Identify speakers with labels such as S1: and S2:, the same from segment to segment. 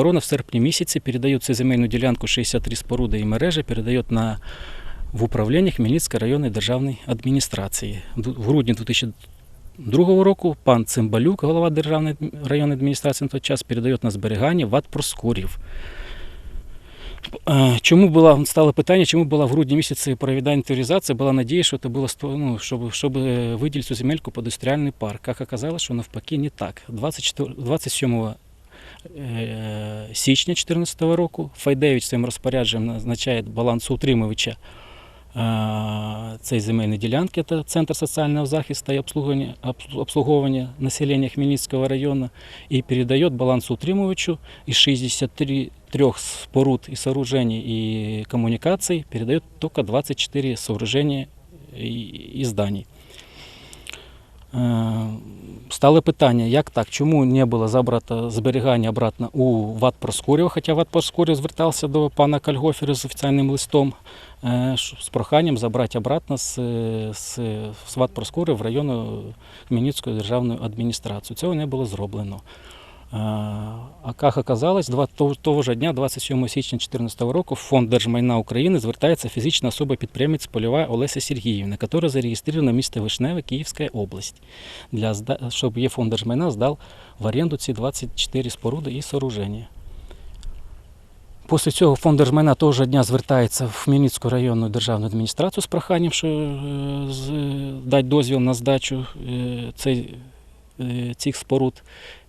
S1: Оборона в серпні місяці передає цю земельну ділянку 63 споруди і мережі, передає на в управління Хмельницької районної державної адміністрації. В грудні 2002 року пан Цимбалюк, голова державної районної адміністрації на той час, передає на зберігання ВАД Проскурів. Чому була стало питання, чому була в грудні місяці проведена інвентаризація? Була надія, що це було ну, щоб, щоб е, виділити цю земельку під індустріальний парк. Як оказалось, що навпаки не так. 24, 27 е, січня 2014 року Файдевич своїм розпорядженням назначає балансоутримувача е, цієї земельної ділянки, це Центр соціального захисту і обслуговування, обслуговування населення Хмельницького району, і передає балансоутримувачу із 63 трех споруд и сооружений и коммуникаций передает только 24 сооружения и зданий. Е, Стало питання, як так, чому не було забрато зберігання обратно у ВАД Проскурєва, хоча ВАД Проскурєв звертався до пана Кальгофера з офіційним листом е, з проханням забрати обратно з, з, з ВАД Проскурєва в районну Хмельницької державної адміністрацію. Цього не було зроблено. А як оказалось, того, ж дня, 27 січня 2014 року, в Фонд держмайна України звертається фізична особа підприємець Польова Олеся Сергіївна, яка зареєстрована в місті Вишневе, Київська область, для, щоб її фонд держмайна здав в оренду ці 24 споруди і сооруження. Після цього фонд держмайна того ж дня звертається в Хмельницьку районну державну адміністрацію з проханням, що е, дати дозвіл на здачу е, цей, цих споруд.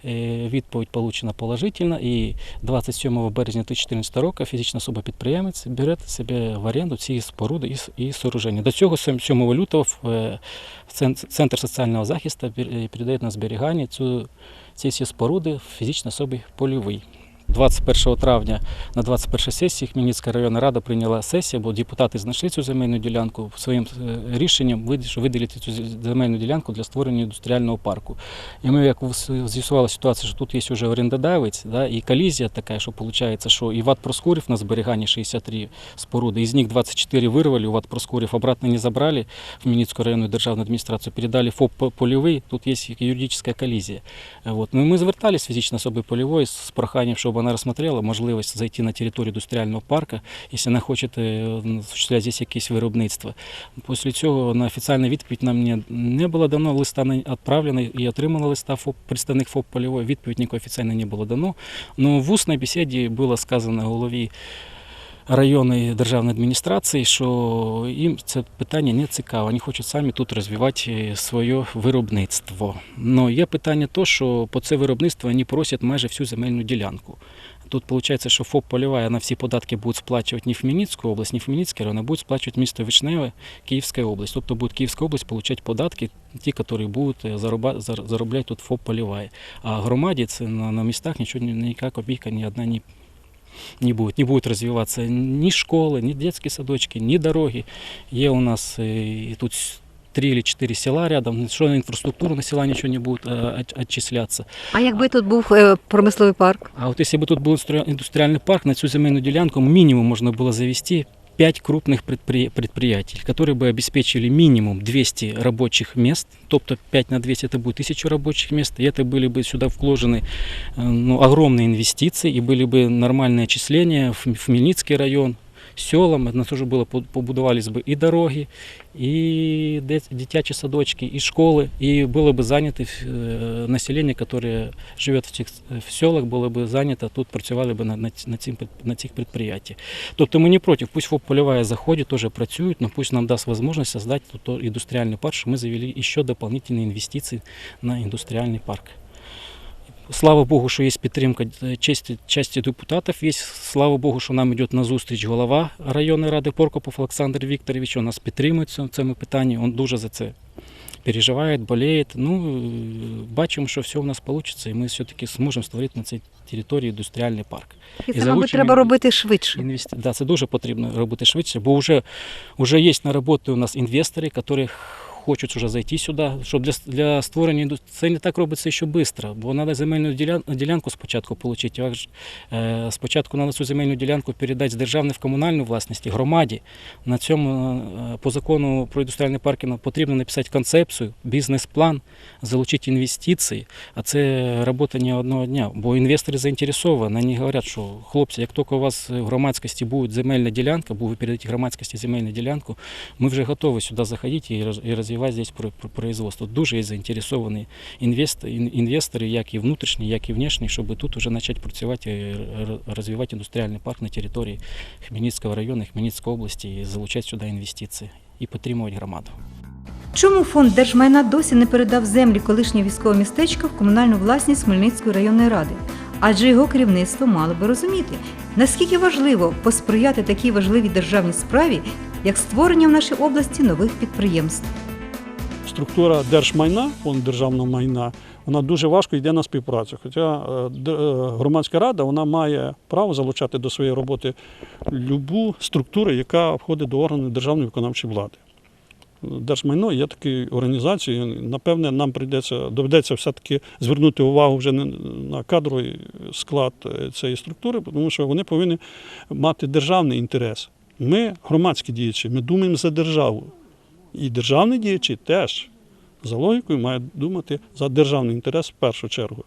S1: Е, Відповідь получена положительно, і 27 березня 2014 року фізична особа-підприємець бере себе в оренду ці споруди і, сооруження. До цього 7 лютого в е, Центр соціального захисту пер- е, передає на зберігання цю, ці всі споруди фізичної особі польовий. 21 травня на 21 сесії Хмельницька районна рада прийняла сесію, бо депутати знайшли цю земельну ділянку своїм е, рішенням виділити цю земельну ділянку для створення індустріального парку. І ми як з'ясували ситуацію, що тут є вже орендодавець, да, і колізія така, що виходить, що і ВАД Проскурів на зберіганні 63 споруди, із них 24 вирвали, у ВАД Проскурів обратно не забрали в Хмельницкую районную державную администрацию, передали ФОП П- Полевый, тут есть юридическая коллизия. Вот. Ну, и мы звертались фізично особи Полевой з проханням, щоб вона розсмотрела можливість зайти на територію індустріального парку, якщо вона хоче е, осуществляти здесь якесь виробництво. Після цього на офіційну відповідь нам не, не було дано, листа не відправлено і отримала листа ФОП, представник ФОП Полевой, відповідь ніякої офіційно не було дано. Но в усній бесіді було сказано голові районної державної адміністрації, що їм це питання не цікаво. Вони хочуть самі тут розвивати е, своє виробництво. Но є питання то, що по це виробництво вони просять майже всю земельну ділянку. Тут виходить, що ФОП Полівая на всі податки будуть сплачувати не Хмельницьку область, не Хмельницький район, а будуть сплачувати місто Вишневе, Київська область. Тобто буде Київська область отримати податки, ті, які будуть е, заробляти тут ФОП Полівая. А громаді це на, містах нічого, ні- ніяка копійка, ні одна не не будет. Не будет развиваться ни школы, ни детские садочки, ни дороги. Є у нас э, и тут с- три или четыре села рядом, что на инфраструктуру на села ничего не будет э, от- отчисляться.
S2: А якби тут був е, промисловий парк?
S1: А вот если бы тут был инстру- индустриальный парк, на цю земельную делянку минимум можно было завести 5 крупных предпри- предприятий, которые бы обеспечили минимум 200 рабочих мест, тобто 5 на 200 это будет 1000 рабочих мест, и это были бы сюда вложены э, ну, огромные инвестиции, и были бы нормальные отчисления в в Хмельницкий район, селам, на то же было по- побудовались бы и дороги, и дет- дитячі садочки, и школы, и было бы занято э, население, которое живет в цих в селах, було б зайнято, тут працювали б на, на, ці- на, цим, під- на цих підприємствах. Тобто ми не проти, пусть ФОП Полевая заходит, тоже працюють, но пусть нам даст возможность создать тут то- индустриальный парк, что мы завели еще дополнительные инвестиции на индустриальный парк. Слава Богу, що є підтримка е, часті, часті депутатів. Є, слава Богу, що нам йде на зустріч голова районної ради Поркопов Олександр Вікторович. Він нас підтримує в цьому- питанні. Він дуже за це переживає, болеє. Ну, е, бачимо, що все у нас вийде, і ми все-таки зможемо створити на цій території індустріальний парк.
S2: І
S1: І
S2: це, мабуть, треба робити швидше.
S1: Інвести... Да, це дуже потрібно робити швидше, бо вже, вже є на роботі у нас інвестори, які хочуть вже зайти сюди, щоб для, для створення це не так робиться ще швидко, бо треба земельну ділян- ділянку спочатку отримати. Е, Спочатку треба цю земельну ділянку передати з державної в комунальну власність громаді. На цьому е, по закону про індустріальні парки потрібно написати концепцію, бізнес-план, залучити інвестиції. А це робота не одного дня, бо інвестори заінтересовані. Вони говорять, що хлопці, як тільки у вас в громадськості буде земельна ділянка, бо ви передаєте громадськості земельну ділянку, ми вже готові сюди заходити і роз- і розвивати здесь про- про- производство. Дуже заінтересовані інвест- інвестори, як і внутрішні, як і внешні, щоб тут вже почати працювати і розвивати індустріальний парк на території Хмельницького району, Хмельницької області і залучати сюди інвестиції і підтримувати громаду.
S2: Чому фонд держмайна досі не передав землі колишнього військового містечка в комунальну власність Хмельницької районної ради? Адже його керівництво мало би розуміти, наскільки важливо посприяти такій важливій державній справі, як створення в нашій області нових підприємств.
S3: Структура держмайна, фонд державного майна, вона дуже важко йде на співпрацю. Хоча е, е, громадська рада вона має право залучати до своєї роботи любу структуру, яка входить до органів державної виконавчої влади. Держмайно є такою організацією. Напевне, нам прийдеться доведеться все-таки звернути увагу вже не на кадровий склад е, цієї структури, тому що вони повинні мати державний інтерес. Ми, громадські діячі, ми думаємо за державу. І державні діячі теж за логікою мають думати за державний інтерес в першу чергу.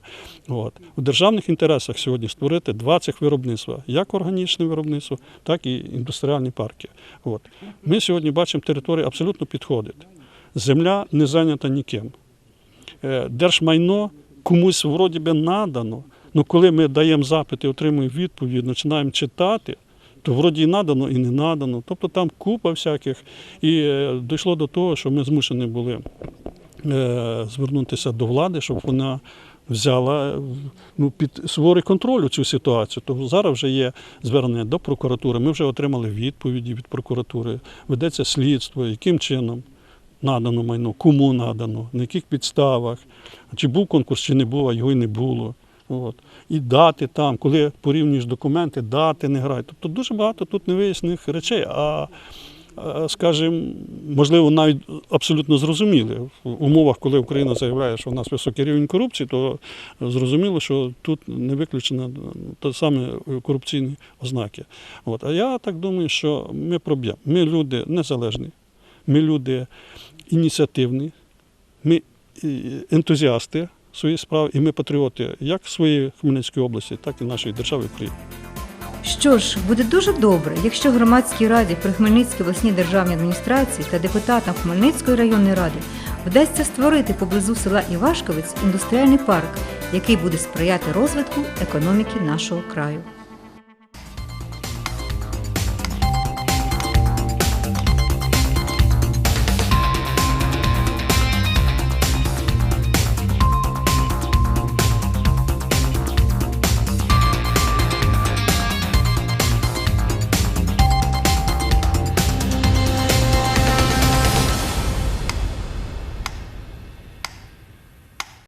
S3: От. У державних інтересах сьогодні створити два цих виробництва, як органічне виробництво, так і індустріальні парки. От. Ми сьогодні бачимо, територія абсолютно підходить. Земля не зайнята ніким. Е, Держмайно комусь вроді би надано, але коли ми даємо запит і отримуємо відповідь, починаємо читати, то вроді і надано, і не надано. Тобто там купа всяких. І е, дійшло до того, що ми змушені були е, звернутися до влади, щоб вона взяла ну, під суворий контроль цю ситуацію. Тобто зараз вже є звернення до прокуратури. Ми вже отримали відповіді від прокуратури. Ведеться слідство, яким чином надано майно, кому надано, на яких підставах, чи був конкурс, чи не був, а його і не було. От. І дати там, коли порівнюєш документи, дати не грають. Тобто дуже багато тут невиясних речей. А скажімо, можливо, навіть абсолютно зрозуміли. В умовах, коли Україна заявляє, що в нас високий рівень корупції, то зрозуміло, що тут не виключено те саме корупційні ознаки. От. А я так думаю, що ми проб'ємо. Ми люди незалежні, ми люди ініціативні, ми е, ентузіасти своєї справи, і ми патріоти як своєї Хмельницької області, так і нашої держави України.
S2: Що ж, буде дуже добре, якщо громадській раді при Хмельницькій обласній державній адміністрації та депутатам Хмельницької районної ради вдасться створити поблизу села Івашковець індустріальний парк, який буде сприяти розвитку економіки нашого краю.